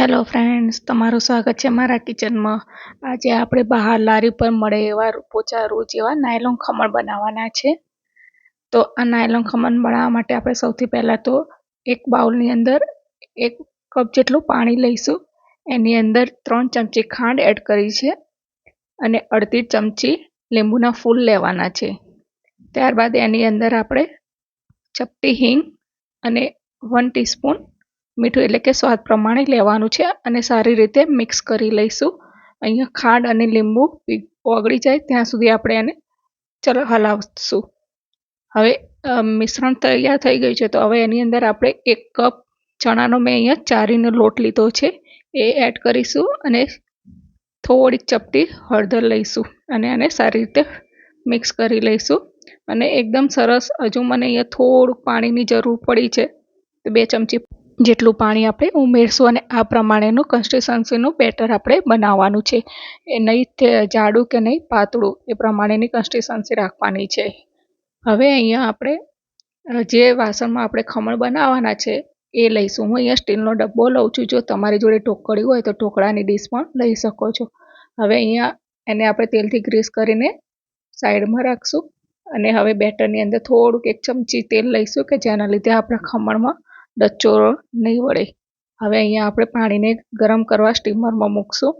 Hello friends તમારું સ્વાગત છે મારા કિચનમાં આજે આપણે બહાર લારી પર મળે એવા પોચા રોજ એવા નાયલોન ખમણ બનાવવાના છે. તો આ નાયલોન ખમણ બનાવવા માટે આપણે સૌથી પહેલાં તો એક બાઉલની અંદર એક કપ જેટલું પાણી લઈશું. એની અંદર ત્રણ ચમચી ખાંડ એડ કરી છે અને અડધી ચમચી લીંબુના ફૂલ લેવાના છે. ત્યારબાદ એની અંદર આપણે ચપટી હિંગ અને વન ટીસ્પૂન મીઠું એટલે કે સ્વાદ પ્રમાણે લેવાનું છે અને સારી રીતે મિક્સ કરી લઈશું. અહીંયા ખાંડ અને લીંબુ ઓગળી જાય ત્યાં સુધી આપણે એને ચલો, હલાવશું. હવે મિશ્રણ તૈયાર થઈ ગયું છે તો હવે એની અંદર આપણે એક કપ ચણાનો મેં અહીંયા ચારીનો લોટ લીધો છે. એ એડ કરીશું અને થોડીક ચપટી હળદર લઈશું અને એને સારી રીતે મિક્સ કરી લઈશું. અને એકદમ સરસ, હજુ મને અહીંયા થોડુંક પાણીની જરૂર પડી છે. તો બે ચમચી જેટલું પાણી આપણે ઉમેરશું અને આ પ્રમાણેનું કન્સિસ્ટન્સીનું બેટર આપણે બનાવવાનું છે. એ નહીં જાડું કે નહીં પાતળું, એ પ્રમાણેની કન્સિસ્ટન્સી રાખવાની છે. હવે અહીંયા આપણે જે વાસણમાં આપણે ખમણ બનાવવાના છે, એ લઈશું. હું અહીંયા સ્ટીલનો ડબ્બો લઉં છું. જો તમારી જોડે ટોકડી હોય તો ટોકળાની ડીશ પણ લઈ શકો છો. હવે અહીંયા એને આપણે તેલથી ગ્રીસ કરીને સાઈડમાં રાખશું અને હવે બેટરની અંદર થોડુંક એક ચમચી તેલ લઈશું કે જેના લીધે આપણા ખમણમાં ડચ્ચો નહીં વળે. હવે અહીંયા આપણે પાણીને ગરમ કરવા સ્ટીમરમાં મૂકશું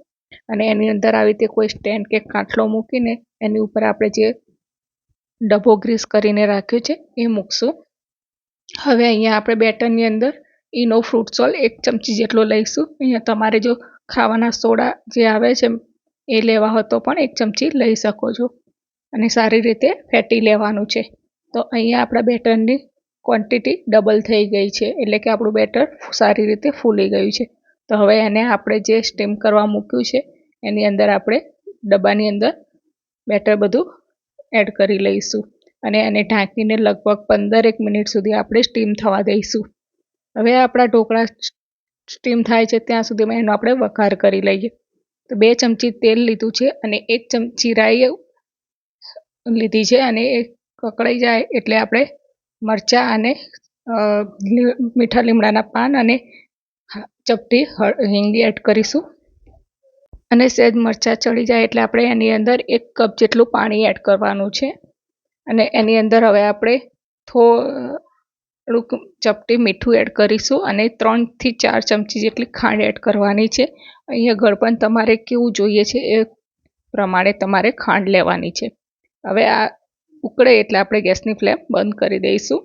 અને એની અંદર આવી રીતે કોઈ સ્ટેન્ડ કે કાંઠલો મૂકીને એની ઉપર આપણે જે ડબો ગ્રીસ કરીને રાખ્યો છે એ મૂકશું. હવે અહીંયા આપણે બેટરની અંદર ઈનો ફ્રૂટ સોલ એક ચમચી જેટલો લઈશું. અહીંયા તમારે જો ખાવાના સોડા જે આવે છે એ લેવા હોય તો પણ એક ચમચી લઈ શકો છો અને સારી રીતે ફેટી લેવાનું છે. તો અહીંયા આપણા બેટરની ક્વોન્ટિટી ડબલ થઈ ગઈ છે. એટલે કે આપણું બેટર સારી રીતે ફૂલી ગયું છે. તો હવે એને આપણે જે સ્ટીમ કરવા મૂક્યું છે, એની અંદર આપણે ડબ્બાની અંદર બેટર બધું એડ કરી લઈશું. અને એને ઢાંકીને લગભગ પંદર એક મિનિટ સુધી આપણે સ્ટીમ થવા દઈશું. હવે આપણા ઢોકળા સ્ટીમ થાય છે ત્યાં સુધીમાં એનો આપણે વઘાર કરી લઈએ. તો બે ચમચી તેલ લીધું છે અને એક ચમચી રાઈ લીધી છે અને એ કકડાઈ જાય એટલે આપણે મરચાં અને મીઠા લીમડાના પાન અને ચપટી હિંગ એડ કરીશું. અને સહેજ મરચાં ચડી જાય એટલે આપણે એની અંદર એક કપ જેટલું પાણી એડ કરવાનું છે. અને એની અંદર હવે આપણે થોડુંક ચપટી મીઠું એડ કરીશું અને ત્રણથી ચાર ચમચી જેટલી ખાંડ એડ કરવાની છે. અહીંયા ગળપણ તમારે કેવું જોઈએ છે એ પ્રમાણે તમારે ખાંડ લેવાની છે. હવે આ ઉકળે એટલે આપણે ગેસની ફ્લેમ બંધ કરી દઈશું.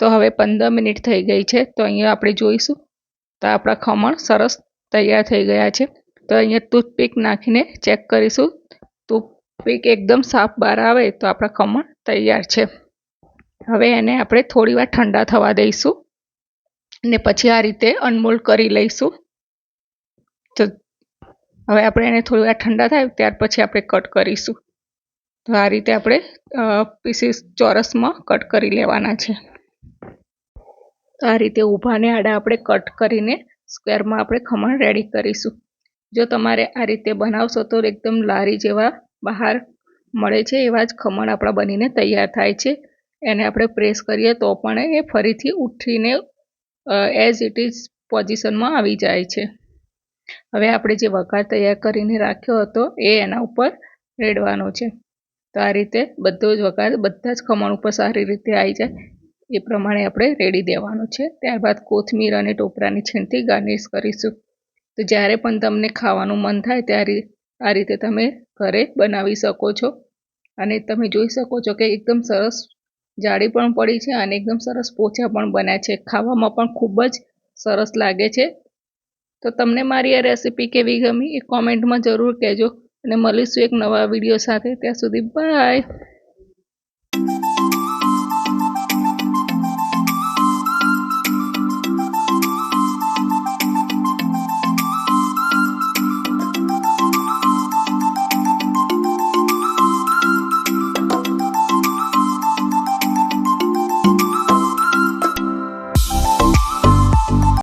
તો હવે પંદર મિનિટ થઈ ગઈ છે, તો અહીંયા આપણે જોઈશું. તો આપણા ખમણ સરસ તૈયાર થઈ ગયા છે. તો અહીંયા ટૂથપીક નાખીને ચેક કરીશું. ટૂથપીક એકદમ સાફ બહાર આવે તો આપણા ખમણ તૈયાર છે. હવે એને આપણે થોડી વાર ઠંડા થવા દઈશું ને પછી આ રીતે અનમોલ્ડ કરી લઈશું. તો હવે આપણે એને થોડી વાર ઠંડા થાય ત્યાર પછી આપણે કટ કરીશું. તો આ રીતે આપણે પીસીસ ચોરસમાં કટ કરી લેવાના છે. આ રીતે ઊભાને આડા આપણે કટ કરીને સ્ક્વેરમાં આપણે ખમણ રેડી કરીશું. જો તમારે આ રીતે બનાવશો તો એકદમ લારી જેવા બહાર મળે છે, એવા જ ખમણ આપણા બનીને તૈયાર થાય છે. એને આપણે પ્રેસ કરીએ તો પણ એ ફરીથી ઉઠીને એઝ ઇટ ઇઝ પોઝિશનમાં આવી જાય છે. હવે આપણે જે વઘાર તૈયાર કરીને રાખ્યો હતો એ એના ઉપર રેડવાનો છે. તો આ રીતે બધો જ વઘાર, બધા જ ખમણ ઉપર સારી રીતે આવી જાય. એ પ્રમાણે આપણે રેડી દેવાનું છે. ત્યારબાદ કોથમીર અને ટોપરાની છીણથી ગાર્નિશ કરીશું. તો જ્યારે પણ તમને ખાવાનું મન થાય ત્યારે આ રીતે તમે ઘરે બનાવી શકો છો. અને તમે જોઈ શકો છો કે એકદમ સરસ જાડી પણ પડી છે અને એકદમ સરસ પોચા પણ બન્યા છે. ખાવામાં પણ ખૂબ જ સરસ લાગે છે. તો તમને મારી આ રેસીપી કેવી ગમી એ કોમેન્ટમાં જરૂર કહેજો. અને મળીશું એક નવા વીડિયો સાથે. ત્યાં સુધી બાય.